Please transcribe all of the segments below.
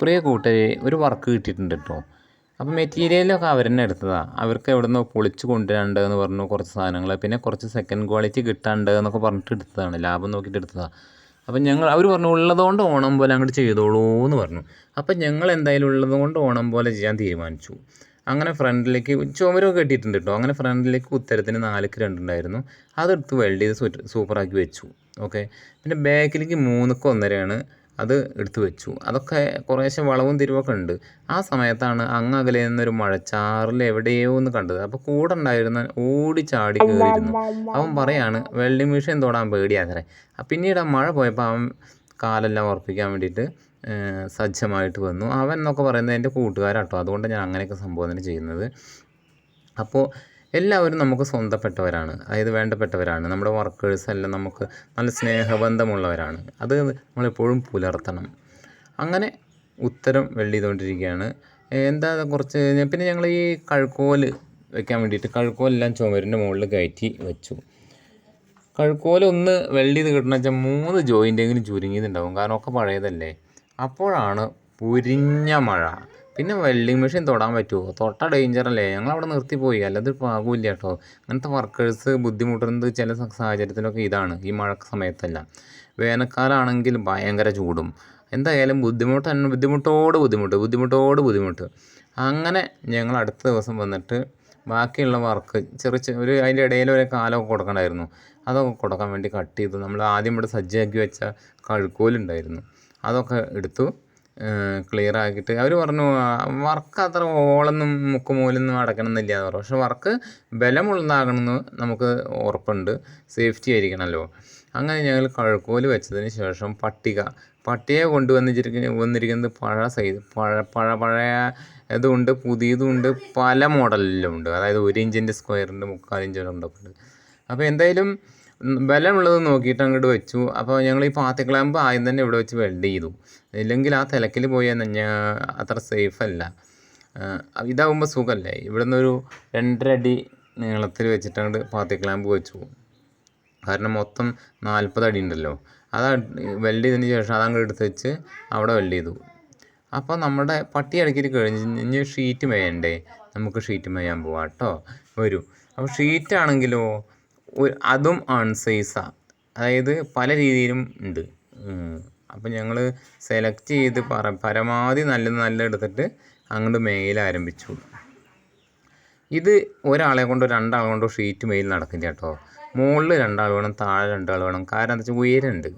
പ്രിയ കൂട്ടരെ ഒരു വർക്ക് കിട്ടിയിട്ടുണ്ട് കേട്ടോ അപ്പോൾ മെറ്റീരിയലൊക്കെ അവർ തന്നെ എടുത്തതാണ് അവർക്ക് എവിടെ നിന്ന് പൊളിച്ച് കൊണ്ടുവരാണ്ട് എന്ന് പറഞ്ഞു കുറച്ച് സാധനങ്ങൾ പിന്നെ കുറച്ച് സെക്കൻഡ് ക്വാളിറ്റി കിട്ടാണ്ട് എന്നൊക്കെ പറഞ്ഞിട്ട് എടുത്തതാണ്. ലാഭം നോക്കിയിട്ട് എടുത്തതാണ് അപ്പം ഞങ്ങൾ അവർ പറഞ്ഞു ഉള്ളതുകൊണ്ട് ഓണം പോലെ അങ്ങോട്ട് ചെയ്തോളൂ എന്ന് പറഞ്ഞു. അപ്പം ഞങ്ങൾ എന്തായാലും ഉള്ളതുകൊണ്ട് ഓണം പോലെ ചെയ്യാൻ തീരുമാനിച്ചു. അങ്ങനെ ഫ്രണ്ടിലേക്ക് ചുമരൊക്കെ കെട്ടിയിട്ടുണ്ട് കേട്ടോ അങ്ങനെ ഫ്രണ്ടിലേക്ക് ഉത്തരത്തിന് നാലുക്ക് രണ്ടുണ്ടായിരുന്നു. അതെടുത്ത് വെൽഡ് ചെയ്ത് സൂപ്പറാക്കി വെച്ചു. ഓക്കെ? പിന്നെ ബാക്കിലേക്ക് മൂന്നുക്ക് ഒന്നരയാണ്. അത് എടുത്തു വെച്ചു. അതൊക്കെ കുറേശ്ശെ വളവും തിരിവൊക്കെ ഉണ്ട്. ആ സമയത്താണ് അങ്ങ് അകലെ നിന്നൊരു മഴച്ചാറിൽ എവിടെയോ ഒന്ന് കണ്ടത്. അപ്പോൾ കൂടെ ഉണ്ടായിരുന്ന ഓടി ചാടി കയറിയിരുന്നു അവൻ പറയാണ് വെൽഡിങ് മെഷീൻ തൊടാൻ പേടിയാത്രേ ആ പിന്നീട് ആ മഴ പോയപ്പോൾ അവൻ കാലെല്ലാം ഉറപ്പിക്കാൻ വേണ്ടിയിട്ട് സജ്ജമായിട്ട് വന്നു. അവൻ എന്നൊക്കെ പറയുന്നത് എന്റെ കൂട്ടുകാരാട്ടോ. അതുകൊണ്ട് ഞാൻ അങ്ങനെയൊക്കെ സംബോധന ചെയ്യുന്നത്. അപ്പോൾ എല്ലാവരും നമുക്ക് സ്വന്തപ്പെട്ടവരാണ്. അതായത് വേണ്ടപ്പെട്ടവരാണ്. നമ്മുടെ വർക്കേഴ്സ് എല്ലാം നമുക്ക് നല്ല സ്നേഹബന്ധമുള്ളവരാണ്. അത് നമ്മളെപ്പോഴും പുലർത്തണം. അങ്ങനെ ഉത്തരം വെള്ളി ചെയ്തുകൊണ്ടിരിക്കുകയാണ് എന്താ കുറച്ച് പിന്നെ ഞങ്ങൾ ഈ കഴുക്കോൽ വെക്കാൻ വേണ്ടിയിട്ട് കഴുക്കോലെല്ലാം ചുമരിന്റെ മുകളിൽ കയറ്റി വെച്ചു. കഴുക്കോൽ ഒന്ന് വെള്ളി കിട്ടണമെന്ന് വെച്ചാൽ മൂന്ന് ജോയിന്റെങ്കിലും ചുരുങ്ങിയതുണ്ടാവും കാരണം ഒക്കെ പഴയതല്ലേ? അപ്പോഴാണ് പുരിഞ്ഞ മഴ. പിന്നെ വെൽഡിങ് മെഷീൻ തൊടാൻ പറ്റുമോ തൊട്ട ഡേഞ്ചർ അല്ലേ? ഞങ്ങൾ അവിടെ നിർത്തിപ്പോയി. അല്ലാതെ പാകില്ല കേട്ടോ. അങ്ങനത്തെ വർക്കേഴ്സ് ബുദ്ധിമുട്ടുന്നത് ചില സാഹചര്യത്തിലൊക്കെ ഇതാണ്. ഈ മഴ സമയത്തല്ല. വേനൽക്കാലമാണെങ്കിൽ ഭയങ്കര ചൂടും. എന്തായാലും ബുദ്ധിമുട്ട് ബുദ്ധിമുട്ടോട് ബുദ്ധിമുട്ട് ബുദ്ധിമുട്ടോട് ബുദ്ധിമുട്ട്. അങ്ങനെ ഞങ്ങൾ അടുത്ത ദിവസം വന്നിട്ട് ബാക്കിയുള്ള വർക്ക് ചെറിയ ഒരു അതിന്റെ ഇടയിൽ ഒരു കാലമൊക്കെ കൊടുക്കണമായിരുന്നു അതൊക്കെ കൊടുക്കാൻ വേണ്ടി കട്ട് ചെയ്തു. നമ്മൾ ആദ്യം ഇവിടെ സജ്ജമാക്കി വെച്ച കഴുക്കോലുണ്ടായിരുന്നു. അതൊക്കെ എടുത്തു. ക്ലിയർ ആക്കിയിട്ട്. അവർ പറഞ്ഞു വർക്ക് അത്ര ഓളൊന്നും മുക്കുമൂലൊന്നും അടക്കണമെന്നില്ല എന്ന് പറഞ്ഞു. പക്ഷെ വർക്ക് ബലമുള്ളതാകണമെന്ന് നമുക്ക് ഉറപ്പുണ്ട്. സേഫ്റ്റി ആയിരിക്കണമല്ലോ അങ്ങനെ ഞങ്ങൾ കഴുക്കോൽ വെച്ചതിന് ശേഷം പട്ടിക. പട്ടിയെ കൊണ്ടുവന്നിരിക്കുന്ന വന്നിരിക്കുന്നത് പഴ സൈസ് പഴ പഴ പഴയ ഇതുണ്ട് പുതിയതുണ്ട് പല മോഡലിലും ഉണ്ട് അതായത് ഒരു ഇഞ്ചിന്റെ സ്ക്വയറുണ്ട് മുക്കാൽ ഇഞ്ചിന്റെ ഉണ്ട് അപ്പോൾ എന്തായാലും ബലമുള്ളത് നോക്കിയിട്ട് അങ്ങോട്ട് വെച്ചു. അപ്പോൾ ഞങ്ങൾ ഈ പാത്തിക്ലാമ്പ് ആദ്യം തന്നെ ഇവിടെ വെച്ച് വെൽഡ് ചെയ്തു. ഇല്ലെങ്കിൽ ആ തിലക്കിൽ പോയി ഞാൻ അത്ര സേഫ് അല്ല. ഇതാവുമ്പോൾ സുഖമല്ലേ ഇവിടെ നിന്നൊരു രണ്ടര അടി നീളത്തിൽ വെച്ചിട്ട് അങ്ങോട്ട് പാത്തിക്ലാമ്പ് വെച്ചു. കാരണം മൊത്തം നാൽപ്പത് അടി ഉണ്ടല്ലോ. അത് വെൽഡ് ചെയ്തതിന് ശേഷം അതങ്ങോട്ട് എടുത്ത് വെച്ച് അവിടെ വെൽഡ് ചെയ്തു. അപ്പോൾ നമ്മുടെ പട്ടി ഇടയ്ക്കിട്ട് കഴിഞ്ഞ് ഷീറ്റ് മേയണ്ടേ? നമുക്ക് ഷീറ്റ് മേയാൻ പോവാം കേട്ടോ. വരൂ. അപ്പോൾ ഷീറ്റ് അതും അൺസൈസാണ് അതായത് പല രീതിയിലും ഉണ്ട്. അപ്പോൾ ഞങ്ങൾ സെലക്ട് ചെയ്ത് പറ പരമാവധി നല്ല നല്ല എടുത്തിട്ട് അങ്ങോട്ട് മെയിൽ ആരംഭിച്ചു. ഇത് ഒരാളെ കൊണ്ടോ രണ്ടാളെ കൊണ്ടോ ഷീറ്റ് മെയിൽ നടക്കില്ല കേട്ടോ. മുകളിൽ രണ്ടാൾ വേണം താഴെ രണ്ടാൾ വേണം. കാരണം എന്താ വെച്ചാൽ ഉയരമുണ്ട്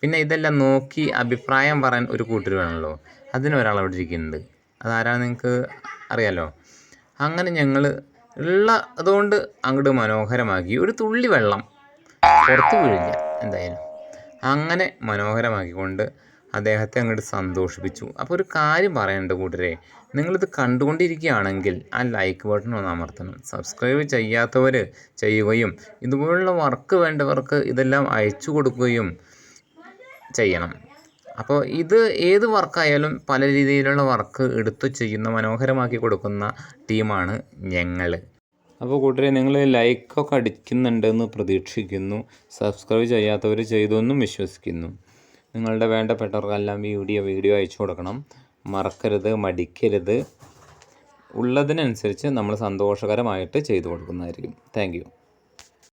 പിന്നെ ഇതെല്ലാം നോക്കി അഭിപ്രായം പറയാൻ ഒരു കൂട്ടർ വേണമല്ലോ അതിന് ഒരാൾ അവിടെ ഇരിക്കുന്നുണ്ട്. അതാരാണ് നിങ്ങൾക്ക് അറിയാലോ? അങ്ങനെ ഞങ്ങൾ ഉള്ള അതുകൊണ്ട് അങ്ങോട്ട് മനോഹരമാക്കി. ഒരു തുള്ളി വെള്ളം പുറത്ത് വീഴില്ല എന്തായാലും. അങ്ങനെ മനോഹരമാക്കിക്കൊണ്ട് അദ്ദേഹത്തെ അങ്ങോട്ട് സന്തോഷിപ്പിച്ചു. അപ്പോൾ ഒരു കാര്യം പറയേണ്ട കൂട്ടരെ നിങ്ങളിത് കണ്ടുകൊണ്ടിരിക്കുകയാണെങ്കിൽ ആ ലൈക്ക് ബട്ടൺ ഒന്ന് അമർത്തണം. സബ്സ്ക്രൈബ് ചെയ്യാത്തവർ ചെയ്യുകയും ഇതുപോലുള്ള വർക്ക് വേണ്ടവർക്ക് ഇതെല്ലാം അയച്ചു കൊടുക്കുകയും ചെയ്യണം. അപ്പോൾ ഇത് ഏത് വർക്കായാലും പല രീതിയിലുള്ള വർക്ക് എടുത്തു ചെയ്യുന്ന മനോഹരമാക്കി കൊടുക്കുന്ന ടീമാണ് ഞങ്ങൾ അപ്പോൾ കൂട്ടരെ നിങ്ങൾ ലൈക്കൊക്കെ അടിക്കുന്നുണ്ടെന്ന് പ്രതീക്ഷിക്കുന്നു. സബ്സ്ക്രൈബ് ചെയ്യാത്തവർ ചെയ്തൊന്നും വിശ്വസിക്കുന്നു. നിങ്ങളുടെ വേണ്ടപ്പെട്ടവർക്കെല്ലാം ഈ വീഡിയോ വീഡിയോ അയച്ചു കൊടുക്കണം. മറക്കരുത് മടിക്കരുത്. ഉള്ളതിനനുസരിച്ച് നമ്മൾ സന്തോഷകരമായിട്ട് ചെയ്തു കൊടുക്കുന്നതായിരിക്കും. താങ്ക്